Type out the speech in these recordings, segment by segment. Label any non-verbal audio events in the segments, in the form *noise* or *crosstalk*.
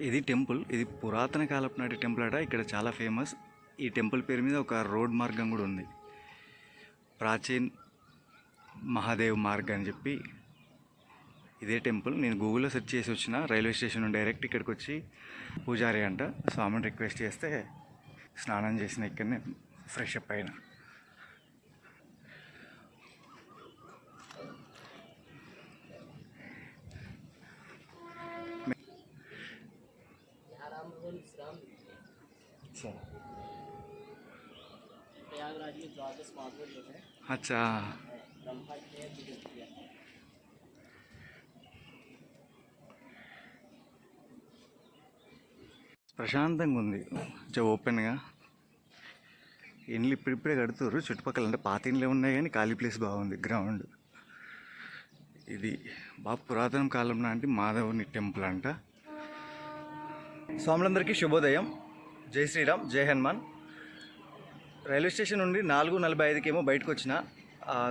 ఇది టెంపుల్. ఇది పురాతన కాలపు నాటి టెంపుల్ అట. ఇక్కడ చాలా ఫేమస్. ఈ టెంపుల్ పేరు మీద ఒక రోడ్ మార్గం కూడా ఉంది. ప్రాచీన్ మహాదేవ్ మార్గ్ అని చెప్పి ఇదే టెంపుల్. నేను గూగుల్లో సెర్చ్ చేసి వచ్చిన రైల్వే స్టేషన్ నుండి డైరెక్ట్ ఇక్కడికి వచ్చి పూజారి అంట. స్వామిని రిక్వెస్ట్ చేస్తే స్నానం చేసిన ఇక్కడనే ఫ్రెష్ అప్ అయినా. था ప్రశాంతంగా ఉంది. కొంచెం ఓపెన్గా. ఇండ్లు ఇప్పుడిప్పుడే కడుతుర్రు. చుట్టుపక్కల అంటే పాత ఇండ్లే ఉన్నాయి కానీ ఖాళీ ప్లేస్ బాగుంది. గ్రౌండ్. ఇది బాగా పురాతన కాలం నాటి మాధవుని టెంపుల్ అంట. స్వాములందరికీ శుభోదయం. జై శ్రీరామ్. జై హనుమాన్. రైల్వే స్టేషన్ నుండి నాలుగు నలభై ఐదుకేమో బయటకు వచ్చిన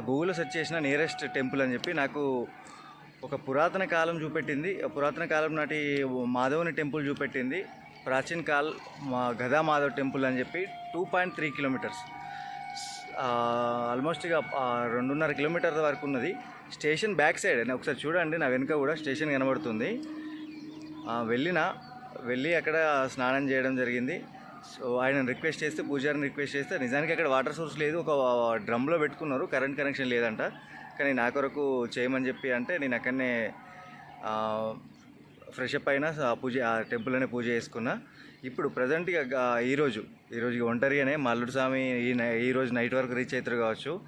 గూగుల్లో సెర్చ్ చేసిన నియరెస్ట్ టెంపుల్ అని చెప్పి నాకు ఒక పురాతన కాలం చూపెట్టింది. ఆ పురాతన కాలం నాటి మాధవుని టెంపుల్ చూపెట్టింది. ప్రాచీన కాల్ మా గదా మాధవ్ టెంపుల్ అని చెప్పి two point three kilometres. Almost ఇక రెండున్నర కిలోమీటర్ల వరకు ఉన్నది. స్టేషన్ బ్యాక్ సైడ్ ఒకసారి చూడండి నా వెనుక కూడా స్టేషన్ కనబడుతుంది. వెళ్ళిన వెళ్ళి అక్కడ స్నానం చేయడం జరిగింది. సో ఆయన రిక్వెస్ట్ చేస్తే పూజారిని రిక్వెస్ట్ చేస్తే నిజానికి అక్కడ వాటర్ సోర్స్ లేదు. ఒక డ్రమ్లో పెట్టుకున్నారు. కరెంట్ కనెక్షన్ లేదంట. కానీ నా కొరకు చేయమని చెప్పి అంటే నేను అక్కడనే ఫ్రెష్ అప్ అయినా పూజ ఆ టెంపుల్లోనే పూజ చేసుకున్నా. ఇప్పుడు ప్రజెంట్గా ఇక ఈరోజు ఈరోజు ఒంటరిగానే మల్లుడు స్వామి ఈ నై- ఈ రోజు నైట్ వరకు రీచ్ అవుతారు కావచ్చు.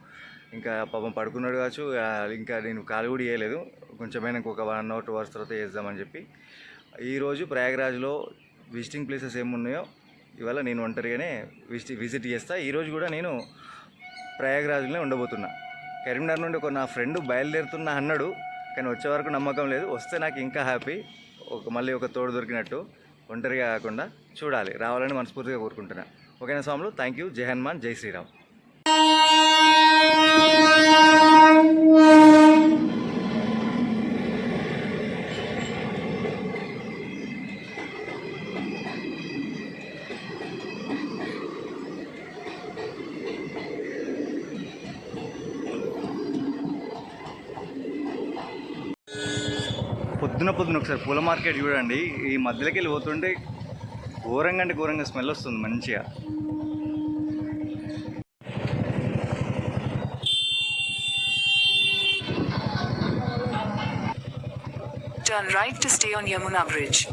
ఇంకా పాపం పడుకున్నాడు కావచ్చు. ఇంకా నేను కాలు కూడా వేయలేదు. కొంచెమైనా ఇంకొక వన్ అవర్ టూ అవర్స్ తర్వాత చేద్దామని చెప్పి. ఈరోజు ప్రయాగరాజ్లో విజిటింగ్ ప్లేసెస్ ఏమున్నాయో ఇవాళ నేను ఒంటరిగానే విజిట్ విజిట్ చేస్తా. ఈరోజు కూడా నేను ప్రయాగరాజ్లోనే ఉండబోతున్నా. కరీంనగర్ నుండి ఒక నా ఫ్రెండ్ బయలుదేరుతున్నా అన్నాడు కానీ వచ్చే వరకు నమ్మకం లేదు. వస్తే నాకు ఇంకా హ్యాపీ ఒక మళ్ళీ ఒక తోడు దొరికినట్టు. ఒంటరిగా కాకుండా చూడాలి రావాలని మనస్ఫూర్తిగా కోరుకుంటున్నా. ఓకేనా స్వాములు? థ్యాంక్ యూ జై హనుమాన్ జై శ్రీరామ్. పొద్దున ఒకసారి పూల మార్కెట్ చూడండి ఈ మధ్యలోకి వెళ్ళి పోతుంటే ఘోరంగా అంటే ఘోరంగా స్మెల్ వస్తుంది మంచిగా Turn right to stay on Yamuna Bridge.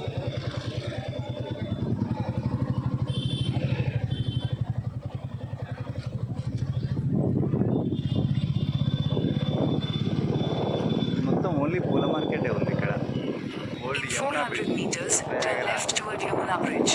మొత్తం ఓన్లీ పూల మార్కెటే ఉంది ఇక్కడ old In Yamuna 400 bridge meters, turn left toward Yamuna Bridge.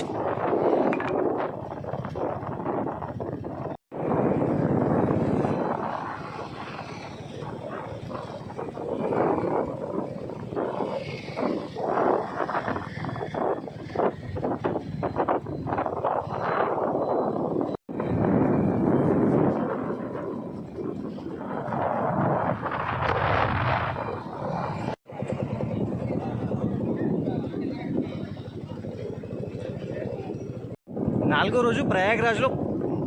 నాలుగో రోజు ప్రయాగరాజ్లో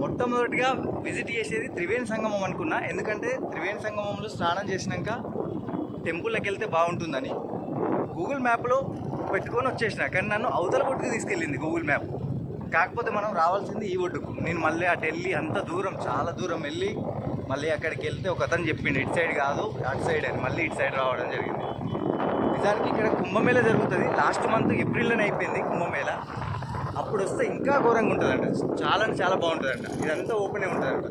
మొట్టమొదటిగా విజిట్ చేసేది త్రివేణి సంగమం అనుకున్నా. ఎందుకంటే త్రివేణి సంగమంలో స్నానం చేసినాక టెంపుల్లోకి వెళ్తే బాగుంటుందని. గూగుల్ మ్యాప్లో పెట్టుకొని వచ్చేసిన. కానీ నన్ను అవతల ఒడ్డుకు తీసుకెళ్ళింది గూగుల్ మ్యాప్. కాకపోతే మనం రావాల్సింది ఈ ఒడ్డుకు. నేను మళ్ళీ అటు వెళ్ళి అంత దూరం చాలా దూరం వెళ్ళి మళ్ళీ అక్కడికి వెళ్తే ఒక అతను చెప్పిండు ఇటు సైడ్ కాదు అటు సైడ్ అని. మళ్ళీ ఇటు సైడ్ రావడం జరిగింది. నిజానికి ఇక్కడ కుంభమేళ జరుగుతుంది. లాస్ట్ మంత్ ఏప్రిల్లోనే అయిపోయింది కుంభమేళ. అప్పుడు వస్తే ఇంకా ఘోరంగా ఉంటుందంట. చాలా అంటే చాలా బాగుంటుందంట. ఇదంతా ఓపెనే ఉంటుందంట.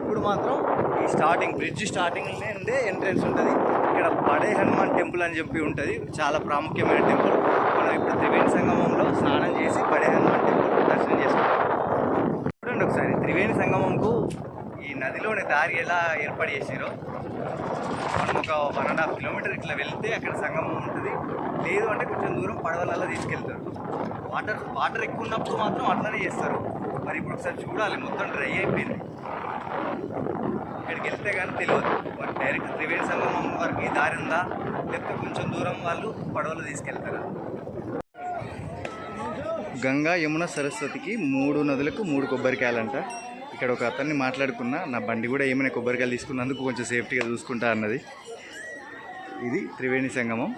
ఇప్పుడు మాత్రం ఈ స్టార్టింగ్ బ్రిడ్జ్ స్టార్టింగ్నే ఉండే ఎంట్రెన్స్ ఉంటుంది. ఇక్కడ పడే హనుమాన్ టెంపుల్ అని చెప్పి ఉంటుంది. చాలా ప్రాముఖ్యమైన టెంపుల్. మనం ఇప్పుడు త్రివేణి సంగమంలో స్నానం చేసి పడే హనుమాన్ టెంపుల్ దర్శనం చేసుకుంటాం. చూడండి ఒకసారి. త్రివేణి సంగమంకు ఈ నదిలోని దారి ఎలా ఏర్పాటు చేసారో. ఒక వన్ అండ్ హాఫ్ కిలోమీటర్ ఇట్లా వెళ్తే అక్కడ సంగమం ఉంటుంది. లేదు అంటే కొంచెం దూరం పడవలలో తీసుకెళ్తారు. వాటర్ వాటర్ ఎక్కువ ఉన్నప్పుడు మాత్రం అట్లనే చేస్తారు. మరి ఇప్పుడు ఒకసారి చూడాలి మొత్తం డ్రై అయిపోయింది. ఇక్కడికి వెళ్తే కానీ తెలియదు. మరి డైరెక్ట్ త్రివేణి సంగమం వరకు దారి ఉందా? లేకపోతే కొంచెం దూరం వాళ్ళు పడవలు తీసుకెళ్తారా? గంగా యమున సరస్వతికి మూడు నదులకు మూడు కొబ్బరికాయలంట. ఇక్కడ ఒక అతన్ని మాట్లాడుకున్నా నా బండి కూడా ఏమైనా కొబ్బరికాయలు తీసుకున్నందుకు కొంచెం సేఫ్టీగా చూసుకుంటా అన్నది. ఇది త్రివేణి సంగమం.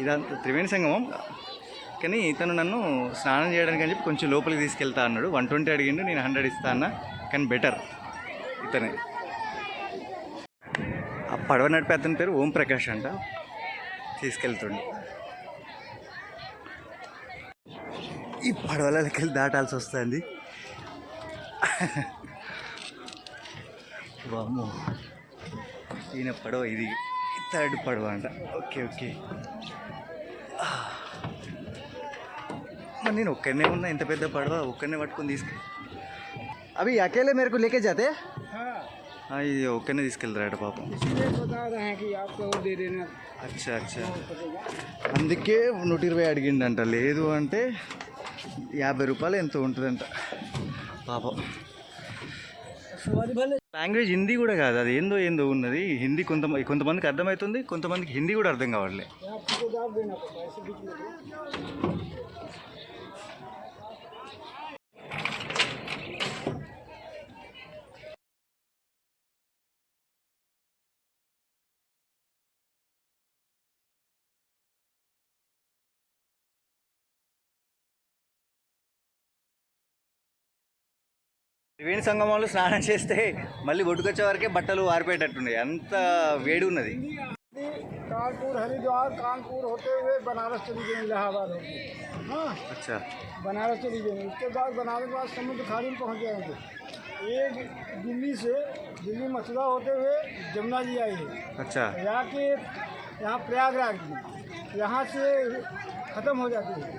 ఇదంతా త్రివేణి సంగమం. కానీ ఇతను నన్ను స్నానం చేయడానికి అని చెప్పి కొంచెం లోపలికి తీసుకెళ్తా అన్నాడు. వన్ ట్వంటీ అడిగిండు నేను హండ్రెడ్ ఇస్తా అన్న. కానీ బెటర్ ఇతనే. ఆ పడవ నడిపే అతని పేరు ఓం ప్రకాష్ అంట. తీసుకెళ్తుండు. ఈ పడవలకి వెళ్ళి దాటాల్సి వస్తుంది. వామ్మో. ఈయన పడవ ఇది. థర్డ్ పడవ అంట ఓకే. ఓకే మరి నేను ఒక్కనే ఉన్నా ఇంత పెద్ద పడవ ఒక్కనే పట్టుకొని తీసుకు అవి అకేలే మేరకు లేకే జాతే ఇది ఒక్కనే తీసుకెళ్తారట పాపం. అచ్చా అచ్చా. అందుకే నూట ఇరవై అడిగిండంట. లేదు అంటే యాభై రూపాయలు ఎంతో ఉంటుందంట. పాపం. లాంగ్వేజ్ హిందీ కూడా కాదు. అది ఏందో ఏందో ఉన్నది. హిందీ కొంత కొంతమందికి అర్థమవుతుంది కొంతమందికి హిందీ కూడా అర్థం కావట్లే. త్రివేణి సంగమంలో స్నానం చేస్తే మళ్ళీ ఒడ్డుకొచ్చే వరకే బట్టలు ఆరిపోయేటట్టున్నాయి అంత వేడి ఉన్నది कानपुर हरिद्वार कानपुर होते हुए बनारस चली गई इलाहाबाद होगी हाँ అచ్చా बनारस चली गई उसके बाद बनारस के बाद समुद्र खाड़ी में पहुँच जाएंगे एक दिल्ली से दिल्ली मथुरा होते हुए जमुना जी आई है అచ్చా यहाँ के यहाँ प्रयागराज में यहाँ से ख़त्म हो जाती है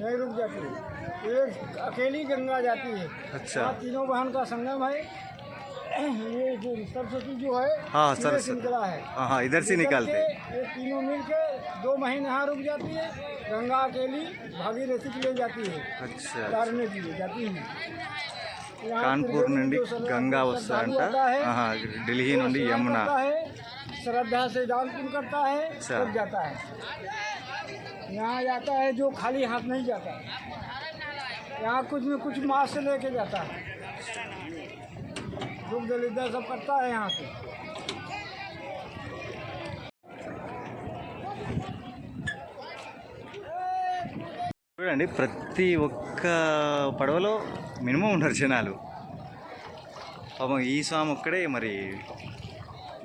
यहीं रुक जाती है एक अकेली गंगा जाती है अच्छा यहाँ तीनों बहन का संगम है ये जो सरस्वती जो है हाँ, सीधे सरस्वती। से निकला है हाँ हाँ इधर से निकल निकालते के ये तीनों मिल के दो महीने यहाँ रुक जाती है गंगा अकेली भागीरथी के लिए जाती है అచ్చా तारने के लिए जाती है यहाँ కాన్పూర్ त्रिवेणी నుండి जो श्रद्धा- గంగా श्रद्धालु వస్తుందంట आता है, ఆహా, ఢిల్లీ वो నుండి स्नान యమున करता है, श्रद्धा से दान पुण्य करता है अच्छा। तब जाता है यहाँ जाता है जो खाली हाथ नहीं जाता यहाँ कुछ न कुछ मास से लेके जाता है दुख दलिद्र सब करता है यहाँ से చూడండి ప్రతి ఒక్క పడవలో మినిమం ఉన్నారు జనాలు పాపం ఈ స్వామి ఒక్కడే మరి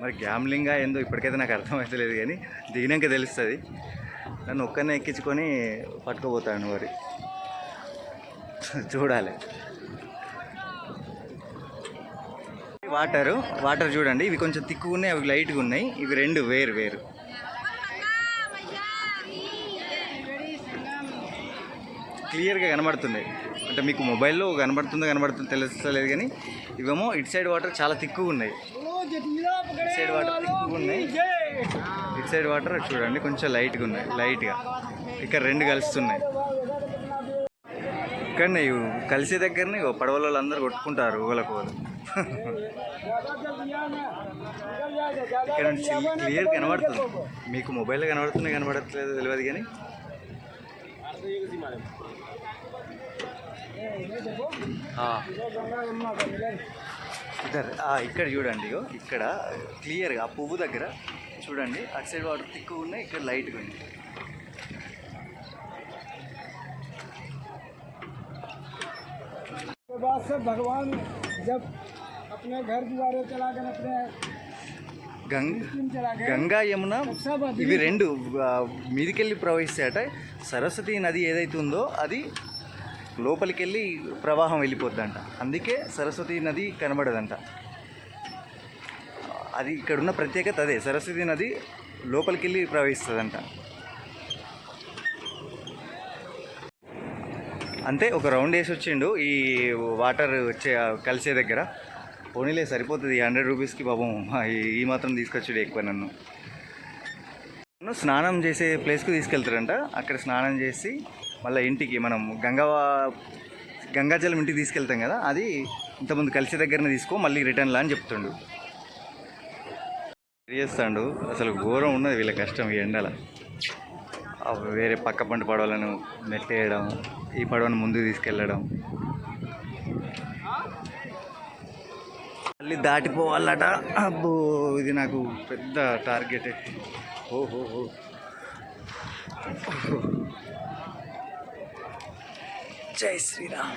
మరి గ్యామ్లింగా ఏందో ఇప్పటికైతే నాకు అర్థమవుతలేదు కానీ దిగినాక తెలుస్తుంది నన్ను ఒక్కనే ఎక్కించుకొని పట్టుకోపోతాను మరి చూడాలి. వాటరు వాటర్ చూడండి ఇవి కొంచెం తిక్కుగా ఉన్నాయి అవి లైట్గా ఉన్నాయి. ఇవి రెండు వేరు వేరు. క్లియర్గా కనబడుతుంది అంటే మీకు మొబైల్లో కనబడుతుందో కనబడుతుందో తెలుస్తలేదు కానీ ఇవేమో ఇటు సైడ్ వాటర్ చాలా తిక్కుగా ఉన్నాయి. ఇటు సైడ్ వాటర్ తిక్కుగా ఉన్నాయి. ఇటు సైడ్ వాటర్ చూడండి కొంచెం లైట్గా ఉన్నాయి లైట్గా ఇక్కడ రెండు కలుస్తున్నాయి. ఇక్కడనే కలిసే దగ్గరనే పడవలలో అందరు కొట్టుకుంటారు ఊగలకు ఇక్కడ నుంచి క్లియర్ కనబడుతుంది. మీకు మొబైల్ కనబడుతుంది కనబడట్లేదు తెలియదు కానీ. ఇక్కడ చూడండి ఇక్కడ క్లియర్గా ఆ పువ్వు దగ్గర చూడండి అటు సైడ్ వాటర్ తిక్కు ఉన్నాయి ఇక్కడ లైట్గా ఉంది बाद से भगवान जब अपने घर द्वारे चला कर अपने గంగ टीम चला गए గంగా యమున सब आदमी ఇవి రెండు ఆ, మీదికెళ్ళి ప్రవహిస్తాయట సరస్వతి నది ఏదైతే ఉందో అది లోపలికి వెళ్ళి ప్రవాహం వెళ్ళిపోద్దంట అందుకే సరస్వతి నది కనబడదంట అది ఇక్కడున్న ప్రత్యేకత అదే సరస్వతి నది లోపలికి వెళ్ళి ప్రవహిస్తుందంట అంతే ఒక రౌండ్ వేసి వచ్చిండు. ఈ వాటర్ వచ్చే కలిసే దగ్గర. పోనీలే సరిపోతుంది. హండ్రెడ్ రూపీస్కి పాపం ఈ- మాత్రం తీసుకొచ్చాడు ఎక్కువ నన్ను. నన్ను స్నానం చేసే ప్లేస్కి తీసుకెళ్తారంట. అక్కడ స్నానం చేసి మళ్ళీ ఇంటికి మనం గంగా గంగాజలం ఇంటికి తీసుకెళ్తాం కదా అది ఇంతకుముందు కలిసే దగ్గరనే తీసుకో మళ్ళీ రిటర్న్లా అని చెప్తుండు. చేస్తాడు? అసలు ఘోరం ఉన్నది వీళ్ళ కష్టం ఈ ఎండల. వేరే పక్క పంట పడవలను నెట్టేయడం ఈ పడవను ముందుకు తీసుకెళ్ళడం. మళ్ళీ దాటిపోవాలట. అబ్బో ఇది నాకు పెద్ద టార్గెట్. ఓహో జై శ్రీరామ్.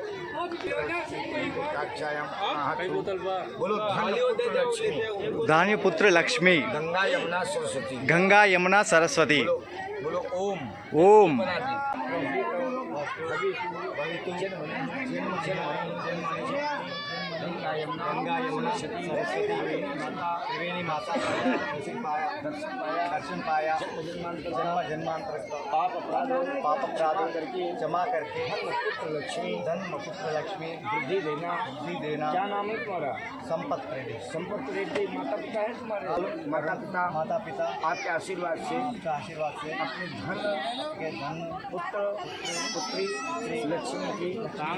धानी पुत्र लक्ष्मी गंगा यमुना सरस्वती गंगा यमुना सरस्वती बोलो ओम ओम गंगा यमुना सरस्वती माता त्रिवेणी माता दर्शन पाया दर्शन पाया दर्शन पाया जन्म जन्मांतर पाप अपराध पाप अपराध करके जमा करके पुत्र लक्ष्मी धन पुत्र लक्ष्मी वृद्धि देना वृद्धि देना क्या नाम है तुम्हारा? संपत रेड्डी। संपत रेड्डी माता पिता है तुम्हारे? माता पिता माता पिता आपके आशीर्वाद से? आपके आशीर्वाद से। अपने धन के धन पुत्र पुत्री लक्ष्मी की। काम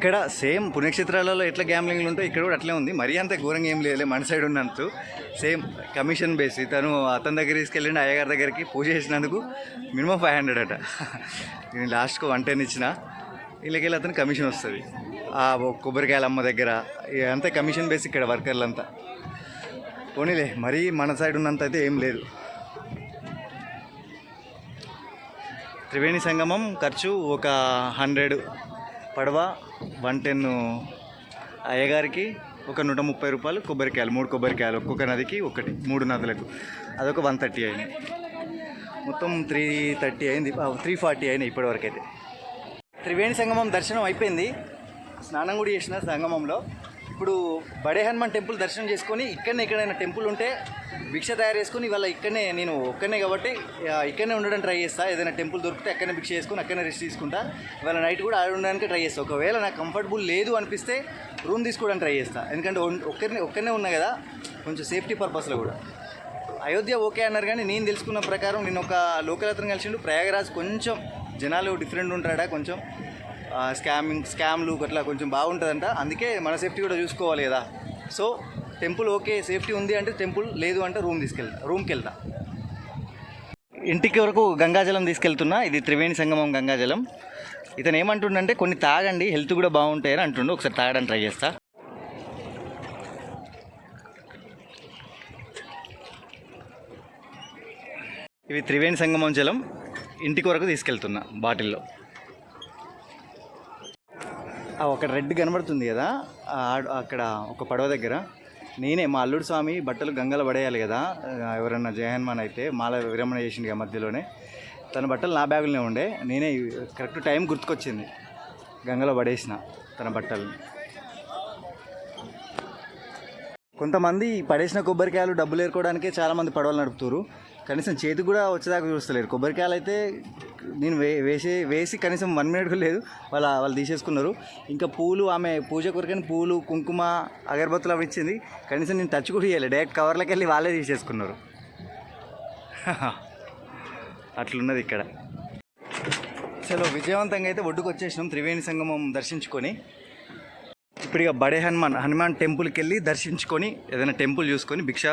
ఇక్కడ సేమ్ పుణ్యక్షేత్రాలలో ఎట్లా గ్యామ్లింగ్లు ఉంటాయి ఇక్కడ కూడా అట్లే ఉంది. మరీ అంత ఘోరంగా ఏం లేదు మన సైడ్ ఉన్నంత. సేమ్ కమిషన్ బేస్ తను అతని దగ్గర తీసుకెళ్ళిండి అయ్యగారి దగ్గరికి పూజ చేసినందుకు మినిమం ఫైవ్ హండ్రెడ్ అట. నేను లాస్ట్కు వన్ టెన్ ఇచ్చిన వీళ్ళకెళ్ళి అతను కమిషన్ వస్తుంది. ఆ కొబ్బరికాయల అమ్మ దగ్గర ఇక అంతా కమిషన్ బేస్ ఇక్కడ వర్కర్లంతా. పోనీలే మరీ మన సైడ్ ఉన్నంత అయితే ఏం లేదు. త్రివేణి సంగమం ఖర్చు ఒక హండ్రెడ్ పడవ వన్ టెన్ అయ్యగారికి ఒక నూట ముప్పై రూపాయలు కొబ్బరికాయలు మూడు కొబ్బరికాయలు ఒక్కొక్క నదికి ఒకటి మూడు నదులకు. అదొక వన్ థర్టీ అయినాయి మొత్తం త్రీ థర్టీ అయింది త్రీ ఫార్టీ అయినాయి ఇప్పటివరకు అయితే త్రివేణి సంగమం దర్శనం అయిపోయింది. స్నానం కూడా చేసిన సంగమంలో. ఇప్పుడు బడే హనుమాన్ టెంపుల్ దర్శనం చేసుకొని ఇక్కడనే ఎక్కడైనా టెంపుల్ ఉంటే భిక్ష తయారు చేసుకొని ఇవాళ ఇక్కడనే నేను ఒక్కనే కాబట్టి ఇక్కడనే ఉండడానికి ట్రై చేస్తా. ఏదైనా టెంపుల్ దొరికితే అక్కడనే భిక్ష చేసుకొని అక్కడనే రెస్ట్ తీసుకుంటా. ఇవాళ నైట్ కూడా ఆడ ఉండడానికి ట్రై చేస్తా. ఒకవేళ నాకు కంఫర్టబుల్ లేదు అనిపిస్తే రూమ్ తీసుకోవడానికి ట్రై చేస్తా. ఎందుకంటే ఒక్కరిని ఒక్కనే ఉన్నా కదా కొంచెం సేఫ్టీ పర్పస్లో కూడా. అయోధ్య ఓకే అన్నారు కానీ నేను తెలుసుకున్న ప్రకారం నేను ఒక లోకల్ అతను కలిసిండు. ప్రయాగరాజ్ కొంచెం జనాలు డిఫరెంట్ ఉంటాడా కొంచెం. స్కామింగ్ స్కామ్లు అట్లా కొంచెం బాగుంటుందంట. అందుకే మన సేఫ్టీ కూడా చూసుకోవాలి కదా. సో టెంపుల్ ఓకే సేఫ్టీ ఉంది అంటే టెంపుల్ లేదు అంటే రూమ్ తీసుకెళ్తా రూమ్కి వెళ్తా ఇంటికి వరకు గంగాజలం తీసుకెళ్తున్నా. ఇది త్రివేణి సంగమం గంగాజలం. ఇతను ఏమంటుండంటే కొన్ని తాగండి హెల్త్ కూడా బాగుంటాయి అని అంటుండు. ఒకసారి తాగడానికి ట్రై చేస్తా. ఇవి త్రివేణి సంగమం జలం. ఇంటికి వరకు తీసుకెళ్తున్నా బాటిల్లో. ఒక రెడ్ కనబడుతుంది కదా. ఆ- అక్కడ ఒక పడవ దగ్గర. నేనే మా అల్లుడు స్వామి బట్టలు గంగలో పడేయాలి కదా. ఎవరన్నా జయహన్మాన్ అయితే మాల విరమణ చేసింది మధ్యలోనే. తన బట్టలు నా బ్యాగులోనే ఉండే. నేనే కరెక్ట్ టైం గుర్తుకొచ్చింది. గంగలో పడేసిన తన బట్టలు కొంతమంది పడేసిన కొబ్బరికాయలు డబ్బులు ఏరుకోవడానికే చాలామంది పడవలు నడుపుతారు కనీసం చేతికి కూడా వచ్చేదాకా చూస్తలేరు. కొబ్బరికాయలు అయితే నేను వే వేసే వేసి కనీసం వన్ మినిట్ కూడా లేదు. వాళ్ళ వాళ్ళు తీసేసుకున్నారు. ఇంకా పూలు ఆమె పూజ కొరకని పూలు కుంకుమ అగరబత్తులు అవి ఇచ్చింది. కనీసం నేను టచ్ కూడా చేయలేదు డైరెక్ట్ కవర్లోకి వెళ్ళి వాళ్ళే తీసేసుకున్నారు. *laughs* అట్లున్నది ఇక్కడ. చలో విజయవంతంగా అయితే ఒడ్డుకు వచ్చేసినాం. త్రివేణి సంగమం దర్శించుకొని. ఇప్పుడు ఇక బడే హనుమాన్ హనుమాన్ టెంపుల్కి వెళ్ళి దర్శించుకొని ఏదైనా టెంపుల్ చూసుకొని భిక్ష.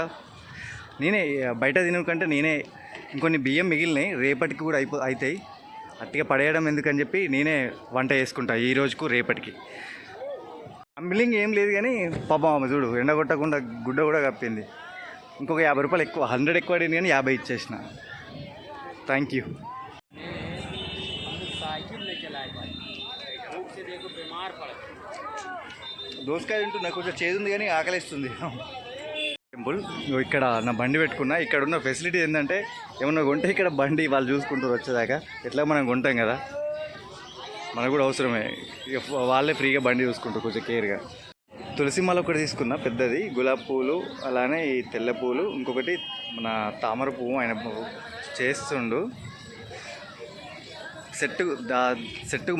నేనే బయట తినకంటే నేనే ఇంకొన్ని బియ్యం మిగిలినాయి. రేపటికి కూడా అయిపో అవుతాయి అట్టిగా పడేయడం ఎందుకని చెప్పి నేనే వంట చేసుకుంటా ఈ రోజుకు రేపటికి. అంబిలింగ్ ఏం లేదు కానీ పాపం చూడు ఎండ కొట్టకుండా గుడ్డ కూడా కప్పింది. ఇంకొక యాభై రూపాయలు ఎక్కువ హండ్రెడ్ ఎక్కువ అడిగింది కానీ యాభై ఇచ్చేసిన. Thank you. దోసకాయ తింటున్నా కొంచెం చేదుంది కానీ ఆకలిస్తుంది. టెంపుల్. ఇక్కడ నా బండి పెట్టుకున్నా ఇక్కడ ఉన్న ఫెసిలిటీ ఏంటంటే ఏమన్నా కొంటే ఇక్కడ బండి వాళ్ళు చూసుకుంటారు వచ్చేదాకా ఎట్లా మనం కొంటాం కదా? మనకు కూడా అవసరమే. ఇక వాళ్ళే ఫ్రీగా బండి చూసుకుంటారు కొంచెం కేర్గా తులసి మాల ఒకటి తీసుకున్నా పెద్దది. గులాబీ పూలు అలానే ఈ తెల్ల పూలు ఇంకొకటి మన తామర పువ్వు ఆయన చేస్తుండు. సెట్టు దా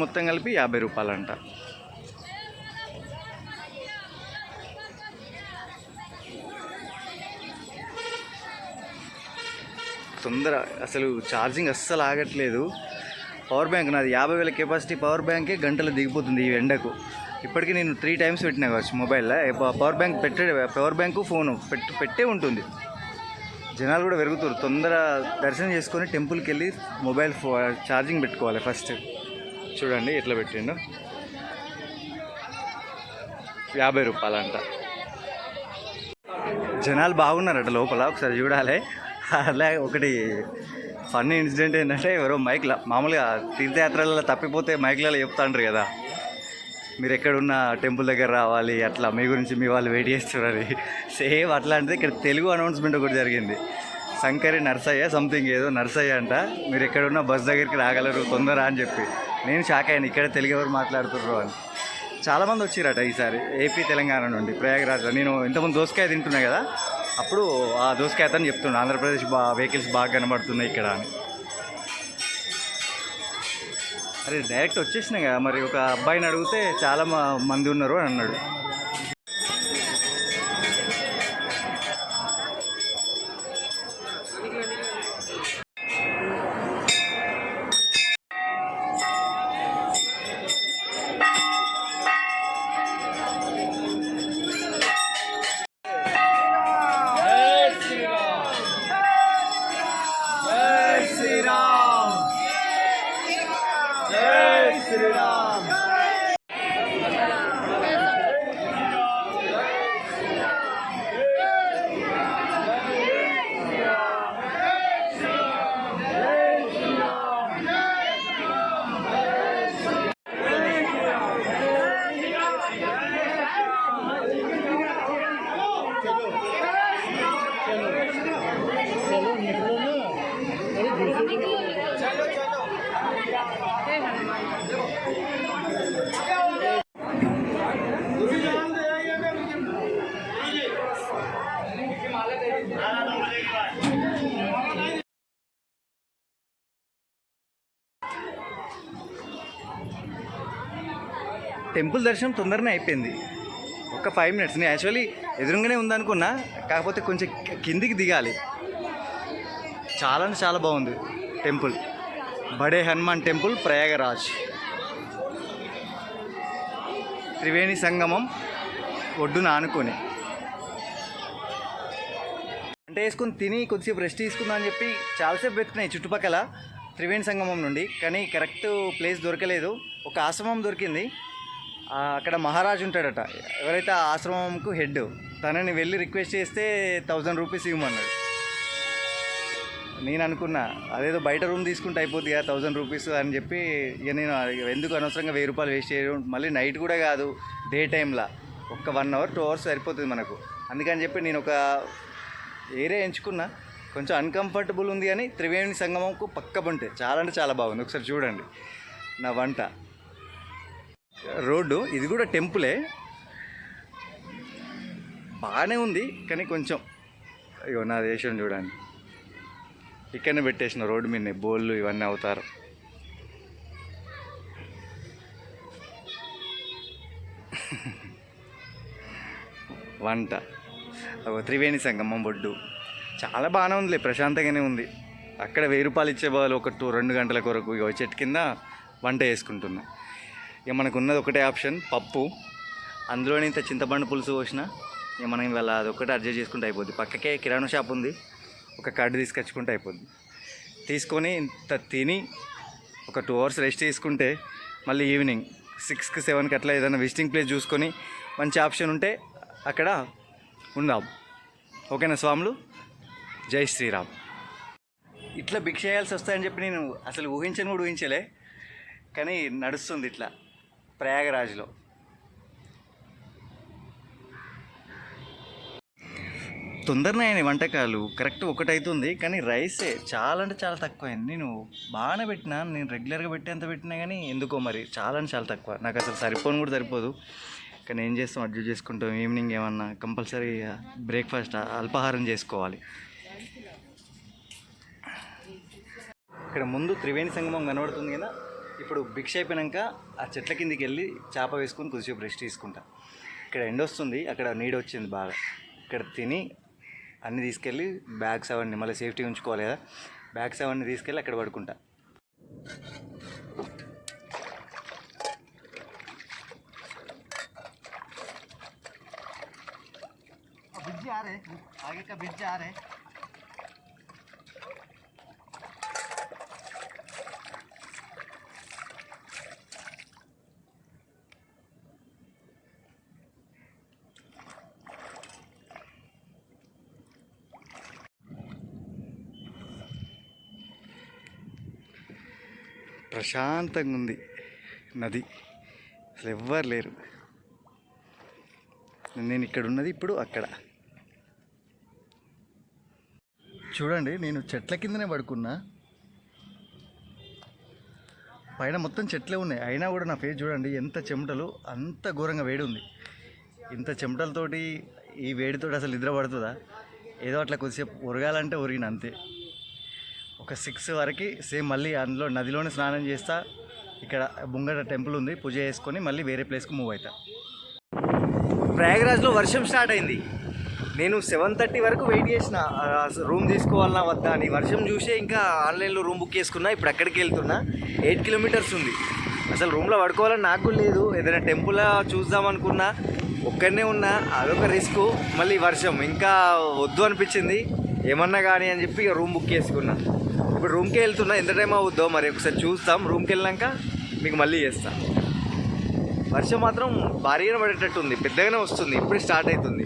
మొత్తం కలిపి యాభై రూపాయలంట. తొందర అసలు ఛార్జింగ్ అస్సలు ఆగట్లేదు. పవర్ బ్యాంక్ నాది యాభై వేల కెపాసిటీ పవర్ బ్యాంకే గంటలు దిగిపోతుంది ఈ ఎండకు. ఇప్పటికీ నేను త్రీ టైమ్స్ పెట్టినా కావచ్చు మొబైల్లో. పవర్ బ్యాంక్ పెట్టే పవర్ బ్యాంకు ఫోను పెట్టి పెట్టే ఉంటుంది. జనాలు కూడా పెరుగుతారు తొందర దర్శనం చేసుకొని టెంపుల్కి వెళ్ళి మొబైల్ ఫో ఛార్జింగ్ పెట్టుకోవాలి ఫస్ట్. చూడండి ఎట్లా పెట్టిండు. యాభై రూపాయలంట. జనాలు బాగున్నారట లోపల. ఒకసారి చూడాలి. అలాగే ఒకటి ఫన్నీ ఇన్సిడెంట్ ఏంటంటే ఎవరో మైక్లో మామూలుగా తీర్థయాత్రలలో తప్పిపోతే మైక్లలో చెప్తాండ్రు కదా. మీరు ఎక్కడున్న టెంపుల్ దగ్గర రావాలి అట్లా మీ గురించి మీ వాళ్ళు వెయిట్ చేస్తున్నారు సేమ్ అట్లాంటిది ఇక్కడ తెలుగు అనౌన్స్మెంట్ ఒకటి జరిగింది. శంకరి నర్సయ్య సంథింగ్ ఏదో నర్సయ్య అంట మీరు ఎక్కడున్న బస్ దగ్గరికి రాగలరు తొందర అని చెప్పి. నేను షాక్ అయ్యాను ఇక్కడ తెలుగు ఎవరు మాట్లాడుతుర్రు అని. చాలామంది వచ్చిరట ఈసారి ఏపీ తెలంగాణ నుండి ప్రయాగరాజ్లో. నేను ఇంతకుముందు దోసకాయ తింటున్నా కదా అప్పుడు ఆ దోసకాయ అతను చెప్తుండే ఆంధ్రప్రదేశ్ బా వెహికల్స్ బాగా కనబడుతున్నాయి ఇక్కడ అని. అరే డైరెక్ట్ వచ్చేసినా కదా మరి ఒక అబ్బాయిని అడిగితే చాలా మ- మంది ఉన్నారు అని అన్నాడు. టెంపుల్ దర్శనం తొందరనే అయిపోయింది. ఒక ఫైవ్ మినిట్స్ నేను యాక్చువల్లీ ఎదురుగానే ఉందనుకున్నా కాకపోతే కొంచెం కిందికి దిగాలి. చాలా అంటే చాలా బాగుంది టెంపుల్. బడే హనుమాన్ టెంపుల్ ప్రయాగరాజ్. త్రివేణి సంగమం ఒడ్డున ఆనుకొని అంటే వేసుకుని తిని కొద్దిసేపు రెస్ట్ తీసుకుందాం అని చెప్పి చాలాసేపు వెతుకున్నాయి చుట్టుపక్కల త్రివేణి సంగమం నుండి. కానీ కరెక్ట్ ప్లేస్ దొరకలేదు. ఒక ఆశ్రమం దొరికింది. అక్కడ మహారాజు ఉంటాడట. ఎవరైతే ఆ ఆశ్రమంకు హెడ్ తనని వెళ్ళి రిక్వెస్ట్ చేస్తే థౌజండ్ రూపీస్ ఇవ్వమన్నాడు. నేను అనుకున్నా అదేదో బయట రూమ్ తీసుకుంటే అయిపోద్ది కదా థౌజండ్ రూపీస్ అని చెప్పి ఇక నేను ఎందుకు అనవసరంగా వెయ్యి రూపాయలు వేస్ట్ చేయడం? మళ్ళీ నైట్ కూడా కాదు డే టైంలో ఒక్క వన్ అవర్ టూ అవర్స్ సరిపోతుంది మనకు. అందుకని చెప్పి నేను ఒక ఏరియా ఎంచుకున్నా. కొంచెం అన్కంఫర్టబుల్ ఉంది కానీ త్రివేణి సంగమంకు పక్క పంటే చాలా అంటే చాలా బాగుంది. ఒకసారి చూడండి. నా వంట. రోడ్డు ఇది కూడా టెంపులే. బాగానే ఉంది కానీ కొంచెం అయ్యో నా దేశం చూడండి. ఇక్కడనే పెట్టేసిన రోడ్డు మీద బోళ్ళు ఇవన్నీ అవుతారు. వంట. ఒక త్రివేణి సంగమం బొడ్డు చాలా బాగానే ఉందిలే ప్రశాంతంగానే ఉంది. అక్కడ వెయ్యి రూపాయలు ఇచ్చే వాళ్ళు ఒక టూ రెండు గంటల కొరకు ఇక చెట్టు కింద వంట చేసుకుంటున్నా. ఇక మనకు ఉన్నది ఒకటే ఆప్షన్ పప్పు. అందులోనే ఇంత చింతపండు పులుసు పోసిన ఇక మనం ఇవాళ ఒకటే అడ్జస్ట్ చేసుకుంటే అయిపోద్ది. పక్కకే కిరాణా షాప్ ఉంది. ఒక కార్డు తీసుకొచ్చుకుంటే అయిపోద్ది. తీసుకొని ఇంత తిని ఒక టూ అవర్స్ రెస్ట్ తీసుకుంటే మళ్ళీ ఈవినింగ్ సిక్స్కి సెవెన్కి అట్లా ఏదైనా విజిటింగ్ ప్లేస్ చూసుకొని మంచి ఆప్షన్ ఉంటే అక్కడ ఉందాం. ఓకేనా స్వాములు? జై శ్రీరామ్. ఇట్లా భిక్ష చేయాల్సి వస్తాయని చెప్పి నేను అసలు ఊహించను కూడా ఊహించలే. కానీ నడుస్తుంది ఇట్లా ప్రయాగరాజ్లో. తొందరనే అయినాయి వంటకాలు. కరెక్ట్ ఒకటి అవుతుంది కానీ రైసే చాలా అంటే చాలా తక్కువ అయింది నేను బాగానే పెట్టినా నేను రెగ్యులర్గా పెట్టేంత పెట్టినా కానీ ఎందుకో మరి చాలా అంటే చాలా తక్కువ. నాకు అసలు సరిపోను కూడా సరిపోదు. కానీ ఏం చేస్తాం అడ్జస్ట్ చేసుకుంటాం ఈవినింగ్ ఏమన్నా కంపల్సరీ బ్రేక్ఫాస్ట్ అల్పాహారం చేసుకోవాలి. ఇక్కడ ముందు త్రివేణి సంగమం కనబడుతుంది కదా. ఇప్పుడు భిక్ష అయిపోయాక ఆ చెట్ల కిందికి వెళ్ళి చేప వేసుకొని కొద్దిసేపు రెస్ట్ తీసుకుంటా. ఇక్కడ ఎండ వస్తుంది అక్కడ నీడ వచ్చింది బాగా. ఇక్కడ తిని అన్నీ తీసుకెళ్ళి బ్యాగ్స్ అవన్నీ మళ్ళీ సేఫ్టీ ఉంచుకోవాలి కదా. బ్యాగ్స్ అవన్నీ తీసుకెళ్ళి అక్కడ పడుకుంటా. ఆరే ఆగే బిజ్జి ఆరే. ప్రశాంతంగా ఉంది. నది. అసలు ఎవ్వరు లేరు. నేను ఇక్కడ ఉన్నది ఇప్పుడు అక్కడ. చూడండి నేను చెట్ల కిందనే పడుకున్నా. పైన మొత్తం చెట్లే ఉన్నాయి. అయినా కూడా నా ఫేస్ చూడండి ఎంత చెమటలు అంత ఘోరంగా వేడి ఉంది. ఇంత చెమటలతోటి ఈ వేడితోటి అసలు నిద్ర పడుతుందా? ఏదో అట్లా కొద్దిసేపు ఉరగాలంటే ఉరిగిన అంతే. ఒక సిక్స్ వరకు సేమ్ మళ్ళీ అందులో నదిలోనే స్నానం చేస్తా. ఇక్కడ బుంగట టెంపుల్ ఉంది పూజ చేసుకొని మళ్ళీ వేరే ప్లేస్కి మూవ్ అవుతా ప్రయాగరాజ్లో వర్షం స్టార్ట్ అయింది. నేను సెవెన్ థర్టీ వరకు వెయిట్ చేసిన. రూమ్ తీసుకోవాలన్నా వద్దా అని. వర్షం చూసే ఇంకా ఆన్లైన్లో రూమ్ బుక్ చేసుకున్నా ఇప్పుడు అక్కడికి వెళ్తున్నా. ఎయిట్ కిలోమీటర్స్ ఉంది. అసలు రూమ్లో పడుకోవాలని నాకు లేదు. ఏదైనా టెంపుల్ చూద్దాం అనుకున్నా ఒక్కడనే ఉన్నా అదొక రిస్క్ మళ్ళీ వర్షం ఇంకా వద్దు అనిపించింది. ఏమన్నా కానీ అని చెప్పి ఇక రూమ్ బుక్ చేసుకున్నా. ఇప్పుడు రూమ్కి వెళ్తున్నా ఎంత టైం అవుద్దో మరి. ఒకసారి చూస్తాం. రూమ్కి వెళ్ళాక మీకు మళ్ళీ చేస్తాం. వర్షం మాత్రం భారీగా పడేటట్టు ఉంది పెద్దగానే వస్తుంది. ఇప్పుడే స్టార్ట్ అవుతుంది.